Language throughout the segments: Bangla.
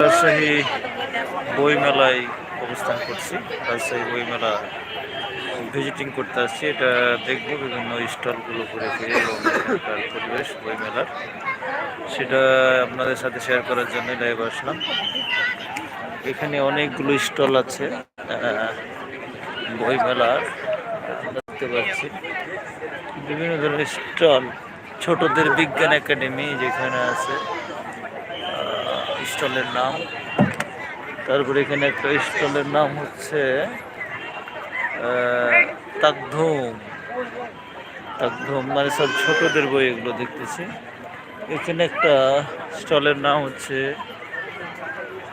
রাজশাহী বইমেলায় অবস্থান করছি। রাজশাহী বইমেলা ভিজিটিং করতে আসছি। এটা দেখব বিভিন্ন স্টলগুলো ঘুরে ফিরে এবং পরিবেশ, বইমেলার। সেটা আপনাদের সাথে শেয়ার করার জন্য লাইভ আসলাম। এখানে অনেকগুলো স্টল আছে বইমেলার দেখতে পাচ্ছি বিভিন্ন ধরনের স্টল, ছোটদের বিজ্ঞান একাডেমি যেখানে আছে। স্টলের নাম। তারপরে এখানে একটা স্টলের নাম হচ্ছে তাকধুম। তাকধুম মানে সব ছোটদের বই এগুলো দেখতেছি। এখানে একটা স্টলের নাম হচ্ছে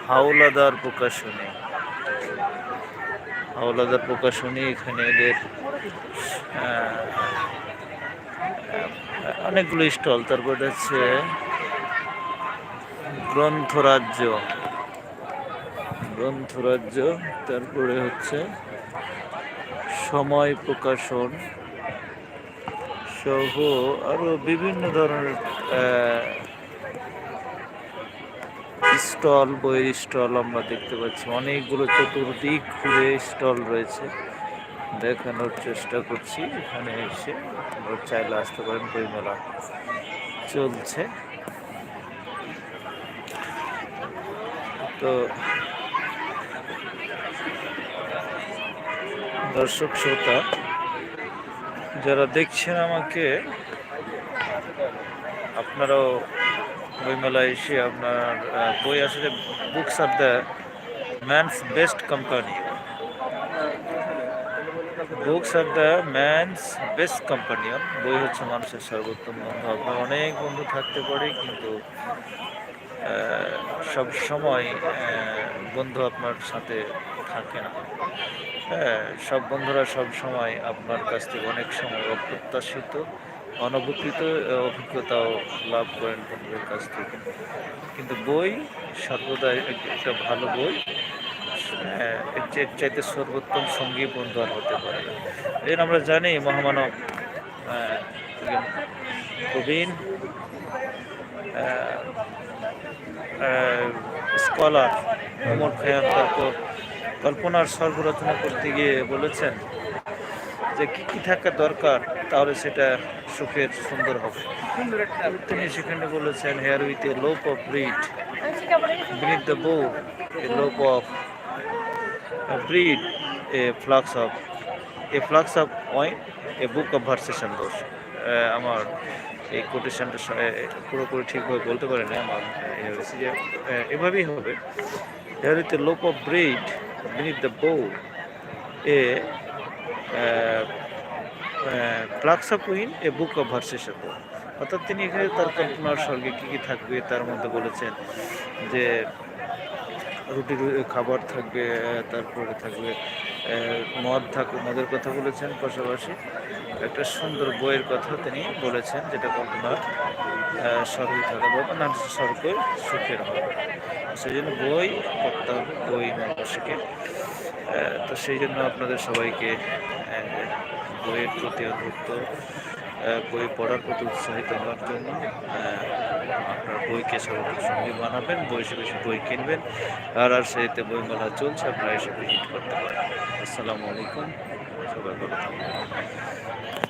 হাওলাদার প্রকাশনী। হাওলাদার প্রকাশনী এখানে এদের অনেকগুলো স্টল। তারপরে হচ্ছে গ্রন্থরাজ্য। গ্রন্থরাজ্য, তারপরে হচ্ছে সময় প্রকাশন। সহ আরও বিভিন্ন ধরনের স্টল, বইয়ের স্টল আমরা দেখতে পাচ্ছি। অনেকগুলো চতুর্দিক ঘুরে স্টল রয়েছে। দেখানোর চেষ্টা করছি। এখানে এসে চাইলে আসতে পারেন, বইমেলা চলছে। তো দর্শক, শ্রোতা, যারা দেখছেন আমাকে, আপনারাও বইমেলায় এসে আপনার বই আসলে books are the man's best company books are the man's best companion বই হচ্ছে মানুষের সর্বোত্তম বন্ধু। আপনার অনেক বন্ধু থাকতে পারে, কিন্তু সব সময় বন্ধু আপনার সাথে থাকে না। হ্যাঁ সব বন্ধুরা সব সময় আপনার কাছ থেকে অনেক সময় অপ্রত্যাশিত অনবকৃত অভিজ্ঞতাও লাভ করেন বন্ধুদের কাছ থেকে। কিন্তু বই সর্বদাই এক- একটা ভালো বই। হ্যাঁ, এর চাইতে সর্বোত্তম সঙ্গী বন্ধু আর হতে পারে এই জন্য আমরা জানি মহামানব প্রবীণ স্কলার ওমর খয়াম তারপর কল্পনার রচনা করতে গিয়ে বলেছেন যে কী কী থাকা দরকার, তাহলে সেটা সুখের সুন্দর হবে। তিনি সেখানে বলেছেন here with a loaf of bread the bow, a lope of, a breed a flux of, a flux of wine, a book of versation দোষ আমার এই কোটেশনটা পুরোপুরি ঠিকভাবে বলতে পারি না আমার এভাবেই হবে। With loaf of bread beneath the bow a flask of wine a book of verse অর্থাৎ তিনি এখানে তার কল্পনার স্বর্গে কী কী থাকবে তার মধ্যে বলেছেন যে, রুটি খাবার থাকবে তারপরে থাকবে মদ থাকবে মদের কথা বলেছেন পাশাপাশি। একটা সুন্দর বইয়ের কথা তিনি বলেছেন যেটা আহ, স্বর্গে থাকা বা না স্বর্গে সুখের হবে সেই জন্য বই পড়তে হবে বই মানুষকে তো সেই জন্য আপনাদের সবাইকে বইয়ের প্রতি আহ, বই পড়ার প্রতি উৎসাহিত হওয়ার জন্য আপনার বইকে সর্বোচ্চ সঙ্গী বানাবেন বই বেশি বেশি বই কিনবেন আর আর সেইতে বইমেলা চলছে আপনারা এসে ভিজিট করতে পারেন। আসসালামু আলাইকুম। সবাই ভালো থাকবেন